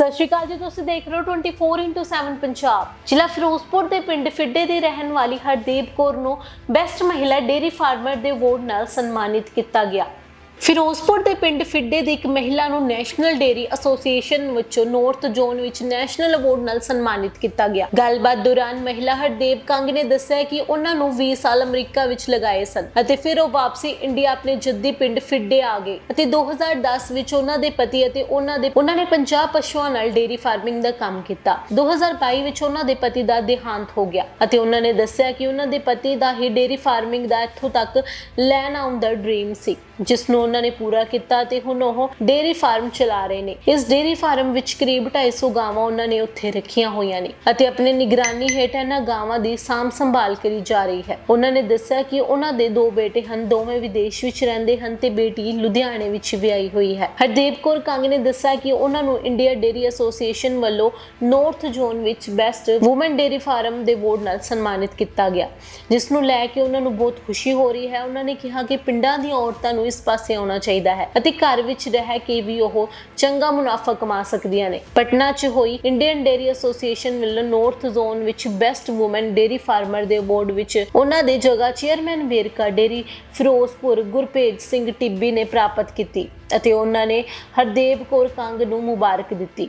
ਸਤਿ ਸ਼੍ਰੀ ਅਕਾਲ ਜੀ, ਤੁਸੀਂ ਦੇਖ ਰਹੇ ਹੋ 24x7 ਪੰਜਾਬ। ਜ਼ਿਲ੍ਹਾ ਫਿਰੋਜ਼ਪੁਰ ਦੇ ਪਿੰਡ ਫਿੱਡੇ ਦੀ ਰਹਿਣ ਵਾਲੀ ਹਰਦੀਪ ਕੌਰ ਨੂੰ ਬੈਸਟ ਮਹਿਲਾ ਡੇਅਰੀ ਫਾਰਮਰ ਦੇ ਅਵਾਰਡ ਨਾਲ ਸਨਮਾਨਿਤ ਕੀਤਾ ਗਿਆ। ਫਿਰੋਜ਼ਪੁਰ ਦੇ ਪਿੰਡ ਫਿੱਡੇ ਦੀ ਇੱਕ ਮਹਿਲਾ ਨੂੰ ਨੈਸ਼ਨਲ ਡੇਅਰੀ ਐਸੋਸੀਏਸ਼ਨ ਵਿੱਚੋਂ ਨਾਰਥ ਜ਼ੋਨ ਵਿੱਚ ਨੈਸ਼ਨਲ ਅਵਾਰਡ ਨਾਲ ਸਨਮਾਨਿਤ ਕੀਤਾ ਗਿਆ। ਗੱਲਬਾਤ ਦੌਰਾਨ ਮਹਿਲਾ ਹਰਦੇਵ ਕੰਗ ਨੇ ਦੱਸਿਆ ਕਿ ਉਹਨਾਂ ਨੂੰ 20 ਸਾਲ ਅਮਰੀਕਾ ਵਿੱਚ ਲਗਾਏ ਸਨ ਅਤੇ ਫਿਰ ਉਹ ਵਾਪਸੀ ਇੰਡੀਆ ਆਪਣੇ ਜੱਦੀ ਪਿੰਡ ਫਿੱਡੇ ਆ ਗਏ ਅਤੇ 2010 ਵਿੱਚ ਉਹਨਾਂ ਦੇ ਪਤੀ ਅਤੇ ਉਹਨਾਂ ਦੇ ਉਹਨਾਂ ਨੇ 50 ਪਸ਼ੂਆਂ ਨਾਲ ਡੇਅਰੀ ਫਾਰਮਿੰਗ ਦਾ ਕੰਮ ਕੀਤਾ। 2022 ਵਿੱਚ ਉਹਨਾਂ ਦੇ ਪਤੀ ਦਾ ਦੇਹਾਂਤ ਹੋ ਗਿਆ ਅਤੇ ਉਹਨਾਂ ਨੇ ਦੱਸਿਆ ਕਿ ਉਹਨਾਂ ਦੇ ਪਤੀ ਦਾ ਹੀ ਡੇਅਰੀ ਫਾਰਮਿੰਗ ਦਾ ਇੱਥੋਂ ਤੱਕ ਲੈਣ ਆਉਣ ਦਾ ਡ੍ਰੀਮ ਸੀ। ਜਿਸ ਨੂੰ ਉਹਨਾਂ ਨੇ ਪੂਰਾ ਕੀਤਾ ਤੇ ਹੁਣ ਉਹ ਡੇਅਰੀ ਫਾਰਮ ਚਲਾ ਰਹੇ ਨੇ। ਇਸ ਡੇਅਰੀ ਫਾਰਮ ਵਿੱਚ ਕਰੀਬ 250 ਗਾਵਾਂ ਉਹਨਾਂ ਨੇ ਉੱਥੇ ਰੱਖੀਆਂ ਹੋਈਆਂ ਨੇ ਅਤੇ ਆਪਣੇ ਨਿਗਰਾਨੀ ਹੇਠ ਇਹਨਾਂ ਗਾਵਾਂ ਦੀ ਸਾਂਭ ਸੰਭਾਲ ਕਰੀ ਜਾ ਰਹੀ ਹੈ। ਉਹਨਾਂ ਨੇ ਦੱਸਿਆ ਕਿ ਉਹਨਾਂ ਦੇ ਦੋ ਬੇਟੇ ਹਨ, ਦੋਵੇਂ ਵਿਦੇਸ਼ ਵਿੱਚ ਰਹਿੰਦੇ ਹਨ ਤੇ ਬੇਟੀ ਲੁਧਿਆਣੇ ਵਿੱਚ ਵਿਆਹੀ ਹੋਈ ਹੈ। ਹਰਦੀਪ ਕੌਰ ਕੰਗ ਨੇ ਦੱਸਿਆ ਕਿ ਉਹਨਾਂ ਨੂੰ ਇੰਡੀਆ ਡੇਅਰੀ ਐਸੋਸੀਏਸ਼ਨ ਵੱਲੋਂ ਨਾਰਥ ਜ਼ੋਨ ਵਿੱਚ ਬੈਸਟ ਔਮਨ ਡੇਅਰੀ ਫਾਰਮ ਦੇ ਅਵਾਰਡ ਨਾਲ ਸਨਮਾਨਿਤ ਕੀਤਾ ਗਿਆ ਜਿਸ ਨੂੰ ਲੈ ਕੇ ਉਹਨਾਂ ਨੂੰ ਬਹੁਤ ਖੁਸ਼ੀ ਹੋ ਰਹੀ ਹੈ। ਉਹਨਾਂ ਨੇ ਕਿਹਾ ਕਿ ਪਿੰਡਾਂ ਦੀਆਂ ਔਰਤਾਂ ਨੂੰ ਇਸ ਪਾਸੇ ਆਉਣਾ ਚਾਹੀਦਾ ਹੈ ਅਤੇ ਘਰ ਵਿੱਚ ਰਹਿ ਕੇ ਵੀ ਉਹ ਚੰਗਾ ਮੁਨਾਫਾ ਕਮਾ ਸਕਦੀਆਂ ਨੇ। ਪਟਨਾ 'ਚ ਹੋਈ ਇੰਡੀਅਨ ਡੇਅਰੀ ਐਸੋਸੀਏਸ਼ਨ ਵੱਲੋਂ ਨਾਰਥ ਜ਼ੋਨ ਵਿੱਚ ਬੈਸਟ ਔਮਨ ਡੇਅਰੀ ਫਾਰਮਰ ਦੇ ਅਵਾਰਡ ਵਿੱਚ ਉਹਨਾਂ ਦੇ ਜਗ੍ਹਾ ਚੇਅਰਮੈਨ ਵੇਰਕਾ ਡੇਅਰੀ ਫਿਰੋਜ਼ਪੁਰ ਗੁਰਪੇਜ ਸਿੰਘ ਟਿੱਬੀ ਨੇ ਪ੍ਰਾਪਤ ਕੀਤੀ ਅਤੇ ਉਹਨਾਂ ਨੇ ਹਰਦੇਵ ਕੌਰ ਕੰਗ ਨੂੰ ਮੁਬਾਰਕ ਦਿੱਤੀ।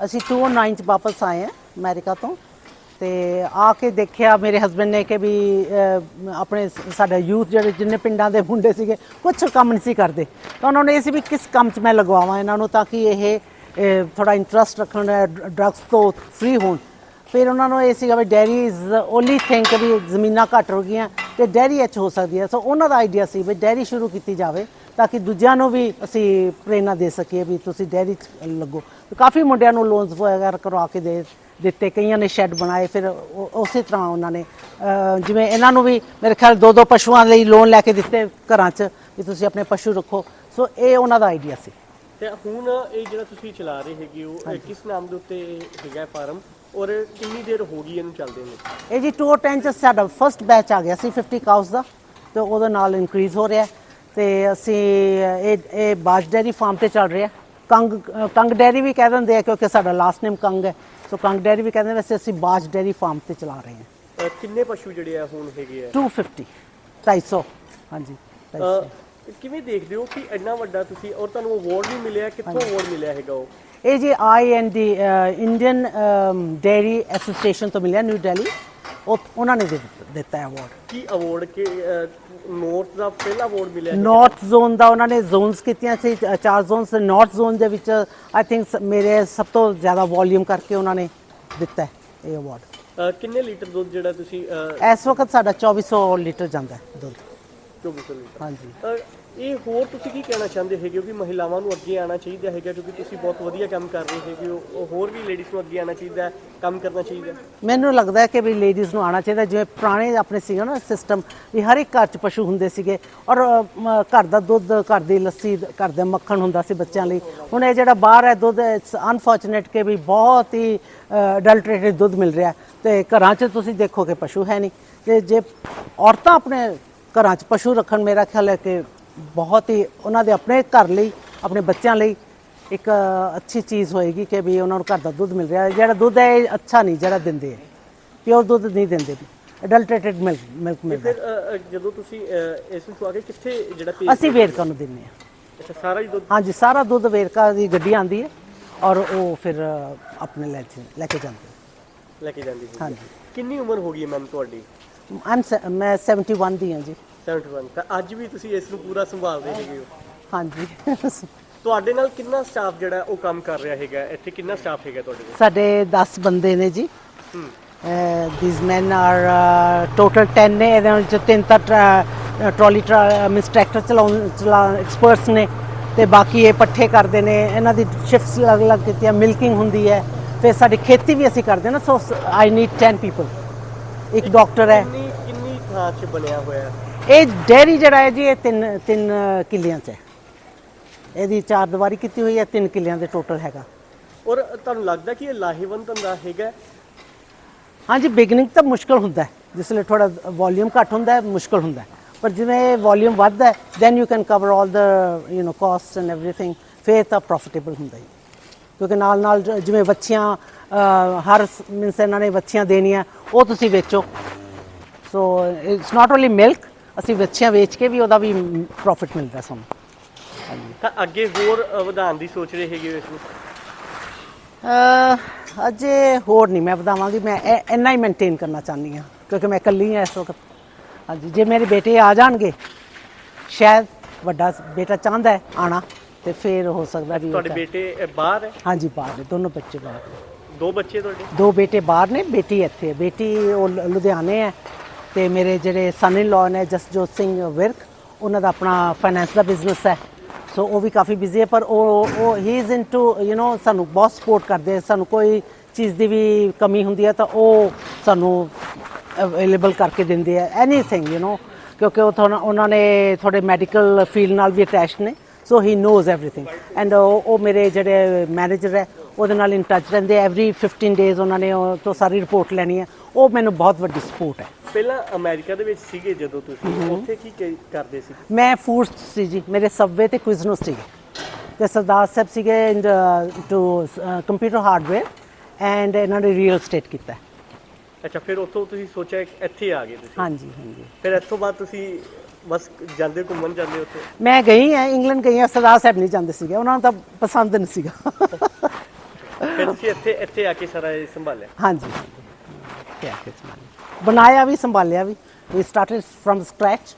ਅਸੀਂ 2009 ਵਾਪਸ ਆਏ ਹਾਂ ਅਮਰੀਕਾ ਤੋਂ। ਤੇ ਆ ਕੇ ਦੇਖਿਆ ਮੇਰੇ ਹਸਬੰਡ ਨੇ ਕਿ ਵੀ ਆਪਣੇ ਸ- ਸਾਡਾ ਯੂਥ ਜਿਹੜੇ ਜਿੰਨੇ ਪਿੰਡਾਂ ਦੇ ਮੁੰਡੇ ਸੀਗੇ ਕੁਝ ਕੰਮ ਨਹੀਂ ਸੀ ਕਰਦੇ। ਤਾਂ ਉਹਨਾਂ ਨੇ ਇਹ ਸੀ ਵੀ ਕਿਸ ਕੰਮ 'ਚ ਮੈਂ ਲਗਵਾਵਾਂ ਇਹਨਾਂ ਨੂੰ ਤਾਂ ਕਿ ਇਹ ਇਹ ਥੋੜਾ ਇੰਟਰਸਟ ਰੱਖਣ ਡਰੱਗਸ ਤੋਂ ਫ੍ਰੀ ਹੋਣ। ਫਿਰ ਉਹਨਾਂ ਨੂੰ ਇਹ ਸੀਗਾ ਵੀ dairy is only thing we ਜ਼ਮੀਨਾਂ ਘੱਟ ਹੋ ਗਈਆਂ ਤੇ ਡੈਰੀ ਇੱਥੇ ਹੋ ਸਕਦੀ ਹੈ। ਸੋ ਉਹਨਾਂ ਦਾ ਆਈਡੀਆ ਸੀ ਵੀ ਡੈਰੀ ਸ਼ੁਰੂ ਕੀਤੀ ਜਾਵੇ। ਤਾਂ ਕਿ ਦੂਜਿਆਂ ਨੂੰ ਵੀ ਅਸੀਂ ਪ੍ਰੇਰਨਾ ਦੇ ਸਕੀਏ ਵੀ ਤੁਸੀਂ ਡੈਰੀ 'ਚ ਲੱਗੋ। ਕਾਫੀ ਮੁੰਡਿਆਂ ਨੂੰ ਲੋਨਸ ਵਗੈਰਾ ਕਰਵਾ ਕੇ ਦੇ ਦਿੱਤੇ ਕਈਆਂ ਨੇ ਸ਼ੈੱਡ ਬਣਾਏ ਫਿਰ ਉਸੇ ਤਰ੍ਹਾਂ ਉਹਨਾਂ ਨੇ ਜਿਵੇਂ ਇਹਨਾਂ ਨੂੰ ਵੀ ਮੇਰੇ ਖਿਆਲ ਦੋ ਦੋ ਪਸ਼ੂਆਂ ਲਈ ਲੋਨ ਲੈ ਕੇ ਦਿੱਤੇ ਘਰਾਂ 'ਚ ਵੀ ਤੁਸੀਂ ਆਪਣੇ ਪਸ਼ੂ ਰੱਖੋ। ਸੋ ਇਹ ਉਹਨਾਂ ਦਾ ਆਈਡੀਆ ਸੀ। ਤੇ ਹੁਣ ਇਹ ਜਿਹੜਾ ਤੁਸੀਂ ਚਲਾ ਰਹੇ ਹੈਗੇ ਹੋ ਇਹ ਕਿਸ ਨਾਮ ਦੇ ਉੱਤੇ ਹੈਗਾ ਫਾਰਮ? ਔਰ ਕਿੰਨੀ ਦੇਰ ਹੋ ਗਈ ਇਹਨੂੰ ਚੱਲਦੇ ਨੇ? ਇਹ ਜੀ 210 ਚ ਸਾਡਾ ਫਰਸਟ ਬੈਚ ਆ ਗਿਆ ਸੀ 50 ਕਾਊਸ ਦਾ ਤੇ ਉਹਦੇ ਨਾਲ ਇਨਕਰੀਜ਼ ਹੋ ਰਿਹਾ। ਹੈ ਤੇ ਅਸੀਂ ਇਹ ਇਹ ਬਾਜ ਡੈਰੀ ਫਾਰਮ ਤੇ ਚੱਲ ਰਿਹਾ ਕੰਗ ਕੰਗ ਡੈਰੀ ਵੀ ਕਹਿ ਦਿੰਦੇ ਆ ਕਿਉਂਕਿ ਸਾਡਾ ਲਾਸਟ ਨੇਮ ਕੰਗ ਹੈ। ਸੋ ਕੰਗ ਡੈਰੀ ਵੀ ਕਹਿੰਦੇ ਵੈਸੇ ਅਸੀਂ ਬਾਜ ਡੈਰੀ ਫਾਰਮ ਤੇ ਚਲਾ ਰਹੇ ਹਾਂ। ਅਹ ਕਿੰਨੇ ਪਸ਼ੂ ਜਿਹੜੇ ਆ ਹੁਣ ਹੈਗੇ ਆ? 250 250 ਹਾਂਜੀ 250 ਅਹ ਕਿਵੇਂ ਦੇਖਦੇ ਹੋ ਕਿ ਇੰਨਾ ਵੱਡਾ ਤੁਸੀਂ ਔਰ ਤੁਹਾਨੂੰ ਅਵਾਰਡ ਵੀ ਮਿਲਿਆ ਕਿੱਥੋਂ ਅਵਾਰਡ ਮਿਲਿਆ ਹੈਗਾ ਉਹ? ਇਹ ਜੀ I N D Indian dairy association ਤੋਂ ਮਿਲਿਆ ਨਿਊ ਦਿੱਲੀ ਉਹ ਉਹਨਾਂ ਨੇ ਦੇ ਦਿੱਤਾ- ਹੈ ਅਵਾਰਡ ਕੀ ਅਵਾਰਡ ਕਿ ਨੋਰਥ ਦਾ ਪਹਿਲਾ ਅਵਾਰਡ ਮਿਲਿਆ? ਨਾਰਥ ਜ਼ੋਨ ਦਾ ਉਹਨਾਂ ਨੇ ਜ਼ੋਨਸ ਕੀਤੀਆਂ ਸੀ ਅ, ਚਾਰ ਜ਼ੋਨਸ ਨਾਰਥ ਜ਼ੋਨ ਦੇ ਵਿੱਚ ਆਈ ਥਿੰਕ ਮੇਰੇ ਸਭ ਤੋਂ ਜ਼ਿਆਦਾ ਵੋਲਿਊਮ ਕਰਕੇ ਉਹਨਾਂ ਨੇ ਦਿੱਤਾ ਹੈ ਇਹ ਅਵਾਰਡ ਕਿੰਨੇ ਲੀਟਰ ਦੁੱਧ ਜਿਹੜਾ ਤੁਸੀਂ ਇਸ ਵਕਤ ਸਾਡਾ 2400 ਲੀਟਰ ਜਾਂਦਾ ਹੈ ਦੁੱਧ। 2400 ਲੀਟਰ। ਹਾਂਜੀ। ਇਹ ਹੋਰ ਤੁਸੀਂ ਕੀ ਕਹਿਣਾ ਚਾਹੁੰਦੇ ਹੈਗੇ ਹੋ ਕਿ ਮਹਿਲਾਵਾਂ ਨੂੰ ਅੱਗੇ ਆਉਣਾ ਚਾਹੀਦਾ ਹੈਗਾ ਕਿਉਂਕਿ ਤੁਸੀਂ ਬਹੁਤ ਵਧੀਆ ਕੰਮ ਕਰ ਰਹੇ ਹੈਗੇ ਹੋ ਉਹ ਹੋਰ ਵੀ ਲੇਡੀਜ਼ ਨੂੰ ਅੱਗੇ ਆਉਣਾ ਚਾਹੀਦਾ ਹੈ, ਕੰਮ ਕਰਨਾ ਚਾਹੀਦਾ ਹੈ। ਮੈਨੂੰ ਲੱਗਦਾ ਹੈ ਕਿ ਵੀ ਲੇਡੀਜ਼ ਨੂੰ ਆਉਣਾ ਚਾਹੀਦਾ ਜਿਵੇਂ ਪੁਰਾਣੇ ਆਪਣੇ ਸੀਗਾ ਨਾ ਸਿਸਟਮ ਵੀ ਹਰ ਇੱਕ ਘਰ 'ਚ ਪਸ਼ੂ ਹੁੰਦੇ ਸੀਗੇ ਔਰ ਅ, ਮ, ਘਰ ਦਾ ਦੁੱਧ ਘਰ ਦੀ ਲੱਸੀ ਘਰ ਦਾ ਮੱਖਣ ਹੁੰਦਾ ਸੀ ਬੱਚਿਆਂ ਲਈ। ਹੁਣ ਇਹ ਜਿਹੜਾ ਬਾਹਰ ਹੈ ਦੁੱਧ ਇਟਸ ਅਨਫੋਰਚੂਨੇਟ ਕਿ ਵੀ ਬਹੁਤ ਹੀ ਅਡਲਟਰੇਟਡ ਦੁੱਧ ਮਿਲ ਰਿਹਾ ਤੇ ਘਰਾਂ 'ਚ ਤੁਸੀਂ ਦੇਖੋਗੇ ਪਸ਼ੂ ਹੈ ਨਹੀਂ। ਤੇ ਜੇ ਔਰਤਾਂ ਆਪਣੇ ਘਰਾਂ 'ਚ ਪਸ਼ੂ ਰੱਖਣ ਮੇਰਾ ਖਿਆਲ ਹੈ ਕਿ ਬਹੁਤ ਹੀ ਉਹਨਾਂ ਦੇ ਆਪਣੇ ਘਰ ਲਈ ਆਪਣੇ ਬੱਚਿਆਂ ਲਈ ਇੱਕ ਅੱਛੀ ਚੀਜ਼ ਹੋਏਗੀ ਕਿ ਵੀ ਉਹਨਾਂ ਨੂੰ ਘਰ ਦਾ ਦੁੱਧ ਮਿਲ ਰਿਹਾ ਹੈ। ਜਿਹੜਾ ਦੁੱਧ ਹੈ ਇਹ ਅੱਛਾ ਨਹੀਂ ਜਿਹੜਾ ਦਿੰਦੇ ਹੈ। ਪਿਓਰ ਦੁੱਧ ਨਹੀਂ ਦਿੰਦੇ। ਅਡਲਟਰੇਟਡ ਮਿਲਕ ਮਿਲਕ ਮਿਲਦਾ। ਫਿਰ ਜਦੋਂ ਤੁਸੀਂ ਇਸ ਨੂੰ ਕੇ ਕਿੱਥੇ ਜਿਹੜਾ ਭੇਜ ਅਸੀਂ ਵੇਰਕਾ ਨੂੰ ਦਿੰਦੇ ਹਾਂ। ਅੱਛਾ ਸਾਰਾ ਹੀ ਦੁੱਧ? ਹਾਂਜੀ ਸਾਰਾ ਦੁੱਧ ਵੇਰਕਾ ਦੀ ਗੱਡੀ ਆਂਦੀ ਹੈ ਔਰ ਉਹ ਫਿਰ ਅ, ਆਪਣੇ ਲੈ ਕੇ ਲੈ ਕੇ ਜਾਂਦੇ ਲੈ ਕੇ ਜਾਂਦੀ ਸੀ ਹਾਂਜੀ। ਕਿੰਨੀ ਉਮਰ ਹੋ ਗਈ ਮੈਮ ਤੁਹਾਡੀ? ਮੈਂ 71 ਦੀ ਹਾਂ ਜੀ। 71 ਤਾਂ ਅੱਜ ਵੀ ਤੁਸੀਂ ਇਸ ਨੂੰ ਪੂਰਾ ਸੰਭਾਲਦੇ ਹੈਗੇ ਹੋ। ਹਾਂਜੀ। ਤੁਹਾਡੇ ਨਾਲ ਕਿੰਨਾ ਸਟਾਫ ਜਿਹੜਾ ਉਹ ਕੰਮ ਕਰ ਰਿਹਾ ਹੈਗਾ? ਇੱਥੇ ਕਿੰਨਾ ਸਟਾਫ ਹੈਗਾ ਤੁਹਾਡੇ ਕੋਲ? ਸਾਡੇ 10 ਬੰਦੇ ਨੇ ਜੀ। ਥੀਸ men ਆਰ ਟੋਟਲ 10 ਨੇ। ਇਹਦੇ ਵਿੱਚ ਤਿੰਨ ਤਾਂ ਟਰਾਲੀ ਮਿਸ ਟਰੈਕਟਰ ਚਲਾਉਣ ਚਲਾ ਐਕਸਪਰਟਸ ਨੇ। ਤੇ ਬਾਕੀ ਇਹ ਪੱਠੇ ਕਰਦੇ ਨੇ। ਇਹਨਾਂ ਦੀ ਸ਼ਿਫਟਸ ਅਲੱਗ-ਅਲੱਗ ਕੀਤੀਆਂ। ਮਿਲਕਿੰਗ ਹੁੰਦੀ ਹੈ। ਫਿਰ ਸਾਡੀ ਖੇਤੀ ਵੀ ਅਸੀਂ ਕਰਦੇ ਨਾ। ਸੋ ਆਈ ਨੀਡ 10 ਪੀਪਲ ਇੱਕ ਡਾਕਟਰ ਹੈ। ਕਿੰਨੀ ਕਿੰਨੀ ਥਾਂ 'ਚ ਬਣਿਆ ਹੋਇਆ? ਹੈ? ਇਹ ਡੈਰੀ ਜਿਹੜਾ ਹੈ ਜੀ ਇਹ ਤਿੰਨ ਤਿੰਨ ਕਿੱਲਿਆਂ 'ਚ ਹੈ। ਇਹਦੀ ਚਾਰ ਦੀਵਾਰੀ ਕੀਤੀ ਹੋਈ ਹੈ ਤਿੰਨ ਕਿੱਲਿਆਂ ਦੇ ਟੋਟਲ ਹੈਗਾ। ਔਰ ਤੁਹਾਨੂੰ ਲੱਗਦਾ ਕਿ ਇਹ ਲਾਹੇਵੰਦ ਧੰਦਾ ਹੈਗਾ? ਹਾਂਜੀ ਬਿਗਨਿੰਗ ਤਾਂ ਮੁਸ਼ਕਲ ਹੁੰਦਾ ਹੈ। ਜਿਸ ਲਈ ਥੋੜਾ ਵੋਲਿਊਮ ਘੱਟ ਹੁੰਦਾ ਹੈ ਮੁਸ਼ਕਲ ਹੁੰਦਾ ਹੈ। ਪਰ ਜਿਵੇਂ ਇਹ ਵੋਲਿਊਮ ਵੱਧਦਾ ਹੈ then you can cover all the you know cost and everything ਫੇਰ ਤਾਂ ਪ੍ਰੋਫਿਟੇਬਲ ਹੁੰਦਾ ਹੈ। ਕਿਉਂਕਿ ਨਾਲ ਨਾਲ ਜਿਵੇਂ ਵੱਛੀਆਂ ਹਰ ਮੀਨਸ ਇਹਨਾਂ ਨੇ ਵੱਛੀਆਂ ਦੇਣੀਆਂ ਉਹ ਤੁਸੀਂ ਵੇਚੋ। So it's not only milk ਅਸੀਂ ਬੱਚੀਆਂ ਵੇਚ ਕੇ ਵੀ ਉਹਦਾ ਵੀ ਪ੍ਰੋਫਿਟ ਮਿਲਦਾ ਸਾਨੂੰ। ਤਾਂ ਅੱਗੇ ਹੋਰ ਅ, ਵਧਾਉਣ ਦੀ ਸੋਚ ਰਹੇ ਹੈਗੇ ਹੋ ਇਸ ਨੂੰ? ਅਹ ਅਜੇ ਹੋਰ ਨਹੀਂ ਮੈਂ ਵਧਾਵਾਂਗੀ ਮੈਂ ਇਹ- ਇੰਨਾ ਹੀ ਮੇਨਟੇਨ ਕਰਨਾ ਚਾਹੁੰਦੀ ਹਾਂ ਕਿਉਂਕਿ ਮੈਂ ਇਕੱਲੀ ਹਾਂ ਇਸ ਵਕਤ। ਹਾਂਜੀ ਜੇ ਮੇਰੇ ਬੇਟੇ ਆ ਜਾਣਗੇ ਸ਼ਾਇਦ ਵੱਡਾ ਬੇਟਾ ਚਾਹੁੰਦਾ ਹੈ ਆਣਾ ਤੇ ਫਿਰ ਹੋ ਸਕਦਾ ਵੀ ਉਹ ਤੁਹਾਡੇ। ਬੇਟੇ ਅ, ਬਾਹਰ ਹੈ? ਹਾਂਜੀ ਬਾਹਰ ਨੇ ਦੋਨੋਂ ਬੱਚੇ ਬਾਹਰ ਨੇ। ਦੋ ਬੱਚੇ ਤੁਹਾਡੇ? ਦੋ ਬੇਟੇ ਬਾਹਰ ਨੇ ਬੇਟੀ ਇੱਥੇ ਹੈ ਬੇਟੀ ਉਹ ਲ- ਲੁਧਿਆਣੇ ਹੈ ਤੇ ਮੇਰੇ ਜਿਹੜੇ ਸਨ ਇਨ ਲਾਅ ਨੇ ਜਸਜੋਤ ਸਿੰਘ ਵਿਰਕ, ਉਹਨਾਂ ਦਾ ਆਪਣਾ ਫਾਈਨੈਂਸ ਦਾ ਬਿਜ਼ਨਸ ਹੈ। ਸੋ ਉਹ ਵੀ ਕਾਫੀ ਬਿਜ਼ੀ ਹੈ, ਪਰ ਉਹ ਉਹ he is into you know ਸਾਨੂੰ ਬਹੁਤ ਸਪੋਰਟ ਕਰਦੇ ਸਾਨੂੰ ਕੋਈ ਚੀਜ਼ ਦੀ ਵੀ ਕਮੀ ਹੁੰਦੀ ਹੈ ਤਾਂ ਉਹ ਸਾਨੂੰ ਅਵੇਲੇਬਲ ਕਰਕੇ ਦਿੰਦੇ ਹੈ ਐਨੀਥਿੰਗ ਯੂ نو ਕਿਉਂਕਿ ਉਹ ਤੁਹਾਨੂੰ ਉਹਨਾਂ ਨੇ ਤੁਹਾਡੇ ਮੈਡੀਕਲ ਫੀਲਡ ਨਾਲ ਵੀ ਅਟੈਚ ਨੇ। So he knows everything and ਉਹ ਮੇਰੇ ਜਿਹੜੇ ਮੈਨੇਜਰ ਹੈ ਉਹਦੇ ਨਾਲ ਇਨ ਟੱਚ ਰਹਿੰਦੇ ਐਵਰੀ 15 ਡੇਜ਼ ਉਹਨਾਂ ਨੇ ਉਹ ਤੋਂ ਸਾਰੀ ਰਿਪੋਰਟ ਲੈਣੀ ਹੈ ਉਹ ਮੈਨੂੰ ਬਹੁਤ ਵੱਡੀ ਸਪੋਰਟ ਹੈ। ਪਹਿਲਾਂ ਅਮਰੀਕਾ ਦੇ ਵਿੱਚ ਸੀਗੇ ਜਦੋਂ ਤੁਸੀਂ? ਉੱਥੇ ਕੀ ਕਰਦੇ ਸੀ? ਮੈਂ ਫੂਡਸ ਸੀ ਜੀ ਮੇਰੇ ਸਬਵੇ ਤੇ ਕੁਇਜ਼ਨੋਸ ਸੀਗੇ। ਤੇ ਸਰਦਾਰ ਸਾਹਿਬ ਸੀਗੇ in to computer hardware and ਇਹਨਾਂ ਨੇ ਰੀਅਲ ਸਟੇਟ ਕੀਤਾ। ਅੱਛਾ ਫਿਰ ਉੱਥੋਂ ਤੁਸੀਂ ਸੋਚਿਆ ਕਿ ਇੱਥੇ ਆ ਗਏ ਤੁਸੀਂ? ਹਾਂਜੀ ਹਾਂਜੀ। ਫਿਰ ਇੱਥੋਂ ਬਾਅਦ ਤੁਸੀਂ ਬਸ ਜਾਂਦੇ ਘੁੰਮਣ ਜਾਂਦੇ ਉੱਥੇ? ਮੈਂ ਗਈ ਹਾਂ ਇੰਗਲੈਂਡ ਗਈ ਹਾਂ ਸਰਦਾਰ ਸਾਹਿਬ ਨਹੀਂ ਜਾਂਦੇ ਸੀਗੇ। ਉਹਨਾਂ ਨੂੰ ਤਾਂ ਪਸੰਦ ਨਹੀਂ ਸੀਗਾ। ਫਿਰ ਤੁਸੀਂ ਇੱਥੇ ਇੱਥੇ ਆ ਕੇ ਸਾਰਾ ਇਹ ਸੰਭਾਲਿਆ। ਹਾਂਜੀ। ਕਿਆ ਕਿ ਸੰਭਾਲਿਆ। ਬਣਾਇਆ ਵੀ ਸੰਭਾਲਿਆ ਵੀ। ਵੀ ਸਟਾਰਟਡ ਫਰਮ ਸਕ੍ਰੈਚ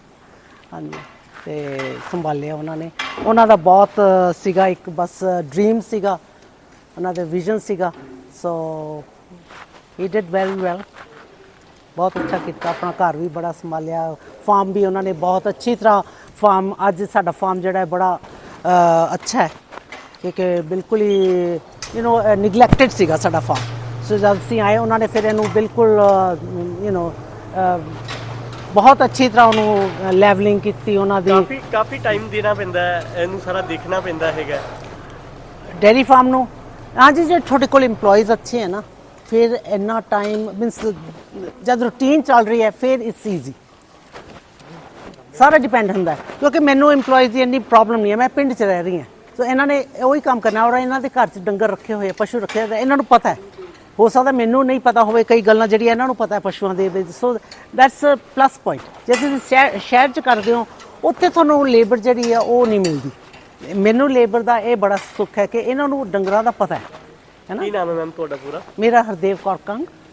ਹਾਂਜੀ। ਤੇ ਸੰਭਾਲਿਆ ਉਹਨਾਂ ਨੇ। ਉਹਨਾਂ ਦਾ ਬਹੁਤ ਸੀਗਾ ਇੱਕ ਬਸ ਡ੍ਰੀਮ ਸੀਗਾ। ਉਹਨਾਂ ਦਾ ਵਿਜ਼ਨ ਸੀਗਾ। So he did very well ਬਹੁਤ ਅੱਛਾ ਕੀਤਾ। ਆਪਣਾ ਘਰ ਵੀ ਬੜਾ ਸੰਭਾਲਿਆ। ਫਾਰਮ ਵੀ ਉਹਨਾਂ ਨੇ ਬਹੁਤ ਅੱਛੀ ਤਰ੍ਹਾਂ ਫਾਰਮ ਅੱਜ ਸਾਡਾ ਫਾਰਮ ਜਿਹੜਾ ਹੈ ਬੜਾ ਅ, ਅੱਛਾ ਹੈ। ਕਿਉਂਕਿ ਬਿਲਕੁਲ ਹੀ ਯੂ نو ਨੈਗਲੈਕਟਡ ਸੀਗਾ ਸਾਡਾ ਫਾਰਮ ਸੋ ਜਦ ਅਸੀਂ ਆਏ ਉਹਨਾਂ ਨੇ ਫਿਰ ਇਹਨੂੰ ਬਿਲਕੁਲ ਯੂ نو ਬਹੁਤ ਅੱਛੀ ਤਰ੍ਹਾਂ ਉਹਨੂੰ ਲੈਵਲਿੰਗ ਕੀਤੀ ਉਹਨਾਂ ਦੀ ਕਾਫੀ ਕਾਫੀ ਟਾਈਮ ਦੇਣਾ ਪੈਂਦਾ ਹੈ ਇਹਨੂੰ ਸਾਰਾ ਦੇਖਣਾ ਪੈਂਦਾ ਹੈਗਾ ਡੇਰੀ ਫਾਰਮ ਨੂੰ ਹਾਂਜੀ ਜੇ ਤੁਹਾਡੇ ਕੋਲ EMPLOYEES ਅੱਛੇ ਹੈ ਨਾ ਫਿਰ ਇੰਨਾ ਟਾਈਮ ਮੀਨਸ ਜਦ ਰੂਟੀਨ ਚੱਲ ਰਹੀ ਹੈ ਫਿਰ ਇਟਸ ਈਜ਼ੀ ਸਾਰਾ ਡਿਪੈਂਡ ਹੁੰਦਾ ਹੈ ਕਿਉਂਕਿ ਮੈਨੂੰ EMPLOYEES ਦੀ ਇੰਨੀ ਪ੍ਰੋਬਲਮ ਨਹੀਂ ਹੈ ਮੈਂ ਪਿੰਡ 'ਚ ਰਹਿ ਰਹੀ ਹਾਂ ਸੋ ਇਹਨਾਂ ਨੇ ਉਹੀ ਕੰਮ ਕਰਨਾ ਔਰ ਇਹਨਾਂ ਦੇ ਘਰ 'ਚ ਡੰਗਰ ਰੱਖੇ ਹੋਏ ਪਸ਼ੂ ਰੱਖੇ ਹੋਏ ਇਹਨਾਂ ਨੂੰ ਪਤਾ ਹੈ। ਹੋ ਸਕਦਾ ਮੈਨੂੰ ਨਹੀਂ ਪਤਾ ਹੋਵੇ ਕਈ ਗੱਲਾਂ ਜਿਹੜੀਆਂ ਇਹਨਾਂ ਨੂੰ ਪਤਾ ਹੈ ਪਸ਼ੂਆਂ ਦੇ ਵਿੱਚ ਸੋ ਦੈਟਸ ਪਲੱਸ ਪੁਆਇੰਟ ਜੇ ਤੁਸੀਂ ਸ਼ਹਿਰ 'ਚ ਕਰਦੇ ਹੋ ਉੱਥੇ ਤੁਹਾਨੂੰ ਲੇਬਰ ਜਿਹੜੀ ਆ ਉਹ ਨਹੀਂ ਮਿਲਦੀ। ਮੈਨੂੰ ਲੇਬਰ ਦਾ ਇਹ ਬੜਾ ਸੁੱਖ ਹੈ ਕਿ ਇਹਨਾਂ ਨੂੰ ਡੰਗਰਾਂ ਦਾ ਪਤਾ ਹੈ। ਹੈ ਨਾ? ਕੀ ਨਾਮ ਹੈ ਮੈਮ ਤੁਹਾਡਾ ਪੂਰਾ? ਮੇਰਾ ਹਰਦੇਵ ਕੌਰ ਕੰਗ।